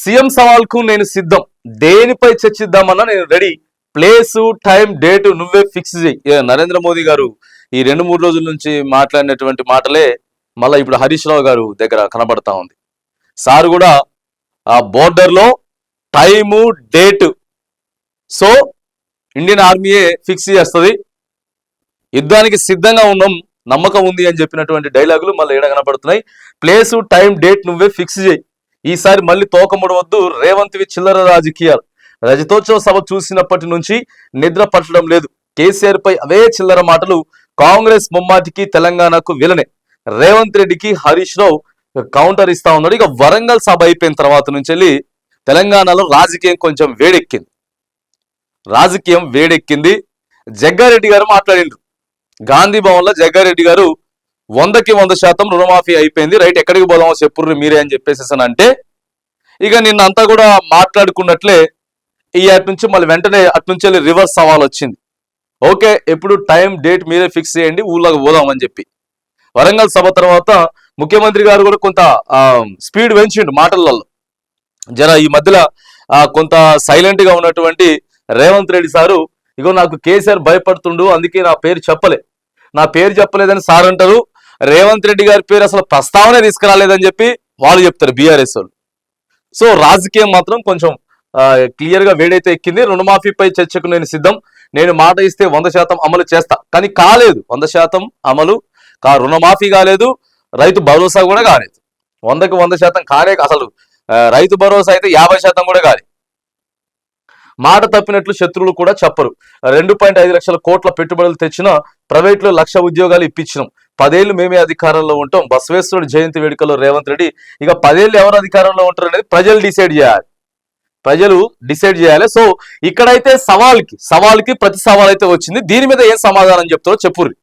CM సవాల్కు నేను సిద్ధం. దేనిపై చర్చిద్దామన్నా నేను రెడీ. ప్లేసు టైం డేటు నువ్వే ఫిక్స్ చేయి. నరేంద్ర మోదీ గారు ఈ రెండు మూడు రోజుల నుంచి మాట్లాడినటువంటి మాటలే మళ్ళీ ఇప్పుడు హరీష్ రావు గారు దగ్గర కనబడతా ఉంది. సార్ కూడా ఆ బోర్డర్లో టైము డేటు. సో ఇండియన్ ఆర్మీయే ఫిక్స్ చేస్తుంది. యుద్ధానికి సిద్ధంగా ఉన్నాం నమ్మకం ఉంది అని చెప్పినటువంటి డైలాగులు మళ్ళీ ఏడ కనబడుతున్నాయి ప్లేసు టైం డేట్ నువ్వే ఫిక్స్ చేయి. ఈసారి మళ్ళీ తోకముడవద్దు రేవంత్వి చిల్లర రాజకీయాలు. రజతోత్సవ సభ చూసినప్పటి నుంచి నిద్ర పట్టడం లేదు. కేసీఆర్ పై అవే చిల్లర మాటలు కాంగ్రెస్ ముమ్మాటికి తెలంగాణకు విలనే. రేవంత్ రెడ్డికి హరీష్ రావు కౌంటర్ ఇస్తా ఉన్నాడు. ఇక వరంగల్ సభ అయిపోయిన తర్వాత నుంచి వెళ్ళి తెలంగాణలో రాజకీయం కొంచెం వేడెక్కింది. రాజకీయం వేడెక్కింది. జగ్గారెడ్డి గారు మాట్లాడిండ్రు. గాంధీ భవన్లో జగ్గారెడ్డి గారు వందకి వంద శాతం రుణమాఫీ అయిపోయింది. రైట్ ఎక్కడికి పోదామో చెప్పుర్రు మీరే అని చెప్పేసి అంటే ఇక నిన్న అంతా కూడా మాట్లాడుకున్నట్లే ఈ అటు నుంచి మళ్ళీ వెంటనే అటు నుంచి వెళ్ళి రివర్స్ సవాల్ వచ్చింది. ఓకే ఎప్పుడు టైం డేట్ మీరే ఫిక్స్ చేయండి ఊళ్ళోకి పోదామని చెప్పి. వరంగల్ సభ తర్వాత ముఖ్యమంత్రి గారు కూడా కొంత స్పీడ్ పెంచిండు మాటలలో. జర ఈ మధ్యలో కొంత సైలెంట్గా ఉన్నటువంటి రేవంత్ రెడ్డి సారు ఇగో నాకు కేసీఆర్ భయపడుతుండు అందుకే నా పేరు చెప్పలే. నా పేరు చెప్పలేదని సార్ అంటారు రేవంత్ రెడ్డి గారి పేరు అసలు ప్రస్తావనే తీసుకురాలేదని చెప్పి వాళ్ళు చెప్తారు బీఆర్ఎస్ వాళ్ళు. సో రాజకీయం మాత్రం కొంచెం క్లియర్గా వేడైతే ఎక్కింది. రుణమాఫీపై చర్చకు నేను సిద్ధం. నేను మాట ఇస్తే వంద శాతం అమలు చేస్తా. కానీ కాలేదు. వంద శాతం అమలు కా రుణమాఫీ కాలేదు. రైతు భరోసా కూడా కాలేదు. వందకు వంద శాతం కానే అసలు రైతు భరోసా అయితే యాభై శాతం కూడా కాలేదు మాట తప్పినట్లు శత్రువులు కూడా చెప్పరు. రెండు పాయింట్ ఐదు లక్షల కోట్ల పెట్టుబడులు తెచ్చిన ప్రైవేట్లో లక్ష ఉద్యోగాలు ఇప్పించినాం. పదేళ్ళు మేమే అధికారంలో ఉంటాం. బసవేశ్వరుడు జయంతి వేడుకలో రేవంత్ రెడ్డి ఇక పదేళ్ళు ఎవరు అధికారంలో ఉంటారు అనేది ప్రజలు డిసైడ్ చేయాలి. ప్రజలు డిసైడ్ చేయాలి. సో ఇక్కడైతే సవాల్కి సవాల్కి ప్రతి సవాల్ అయితే వచ్చింది. దీని మీద ఏం సమాధానం చెప్తారో చెప్పుర్రి.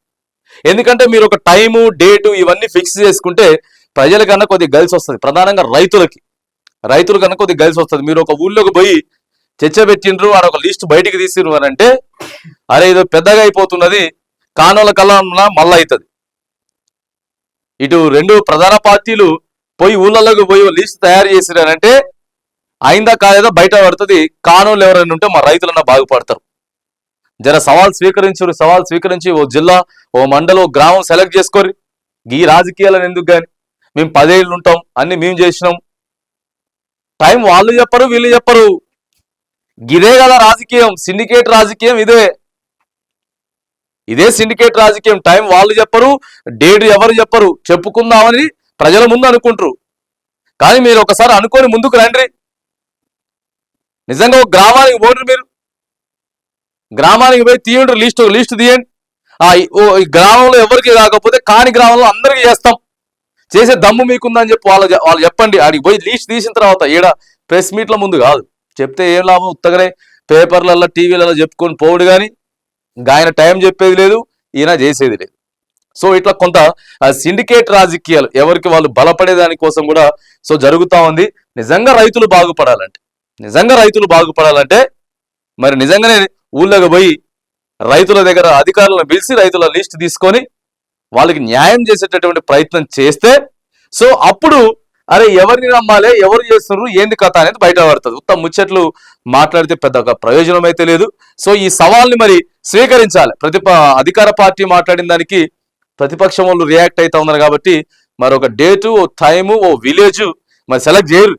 ఎందుకంటే మీరు ఒక టైము డేటు ఇవన్నీ ఫిక్స్ చేసుకుంటే ప్రజల కన్నా కొద్దిగా గలిసి వస్తుంది. ప్రధానంగా రైతులకి. రైతుల కన్నా కొద్దిగా గలిసి వస్తుంది. మీరు ఒక ఊళ్ళోకి పోయి చర్చ పెట్టిండ్రు వాడు ఒక లిస్ట్ బయటికి తీసిండ్రు అని అంటే అరే ఇదో పెద్దగా అయిపోతున్నది కానుల కల్లా మళ్ళీ అవుతుంది ఇటు రెండు ప్రధాన పార్టీలు పోయి ఊళ్ళలోకి పోయి లిస్ట్ తయారు చేసినారంటే అయిందా కాలేదా బయట పడుతుంది. కానూలు ఎవరైనా ఉంటే మా రైతులన్నా బాగుపడతారు. జర సవాల్ స్వీకరించరు సవాల్ స్వీకరించి ఓ జిల్లా ఓ మండలం ఓ గ్రామం సెలెక్ట్ చేసుకోరు. ఈ రాజకీయాలను ఎందుకు కానీ మేము పదేళ్ళు ఉంటాం అన్ని మేము చేసినాం. టైం వాళ్ళు చెప్పరు వీళ్ళు చెప్పరు. ఇదే కదా రాజకీయం సిండికేట్ రాజకీయం ఇదే. ఇదే సిండికేట్ రాజకీయం. టైం వాళ్ళు చెప్పరు డేట్ ఎవరు చెప్పరు. చెప్పుకుందామని ప్రజల ముందు అనుకుంటారు. కానీ మీరు ఒకసారి అనుకొని ముందుకు రండి. నిజంగా ఒక గ్రామానికి పోండి మీరు. గ్రామానికి పోయి తీయండి లిస్ట్ లిస్ట్ తీయండి. ఆ ఈ- ఓ ఈ గ్రామంలో ఎవరికి కాకపోతే కాని గ్రామంలో అందరికీ చేస్తాం. చేసే దమ్ము మీకుందని చెప్పి వాళ్ళు వాళ్ళు చెప్పండి. ఆడికి పోయి లిస్ట్ తీసిన తర్వాత ఈడ ప్రెస్ మీట్ల ముందు కాదు. చెప్తే ఏం లాభం ఉత్తగనే. పేపర్లలో టీవీలలో చెప్పుకొని పోవుడు కానీ ఇంకా ఆయన టైం చెప్పేది లేదు ఈయన చేసేది లేదు. సో ఇట్లా కొంత సిండికేట్ రాజకీయాలు ఎవరికి వాళ్ళు బలపడే దానికోసం కూడా సో జరుగుతా ఉంది. నిజంగా రైతులు బాగుపడాలంటే నిజంగా రైతులు బాగుపడాలంటే మరి నిజంగానే ఊళ్ళోకి పోయి రైతుల దగ్గర అధికారులను పిలిచి రైతుల లిస్ట్ తీసుకొని వాళ్ళకి న్యాయం చేసేటటువంటి ప్రయత్నం చేస్తే సో అప్పుడు అరే ఎవరిని నమ్మాలి? ఎవరు చేస్తున్నారు? ఏంది కథ అనేది బయట పడుతుంది. ఉత్తమ ముచ్చట్లు మాట్లాడితే పెద్ద ప్రయోజనం అయితే లేదు. సో ఈ సవాల్ని మరి స్వీకరించాలి. ప్రతిప అధికార పార్టీ మాట్లాడిన దానికి ప్రతిపక్షం వాళ్ళు రియాక్ట్ అవుతా ఉన్నారు కాబట్టి మరి ఒక డేటు ఓ టైము ఓ విలేజ్ మరి సెలెక్ట్ చేయరు.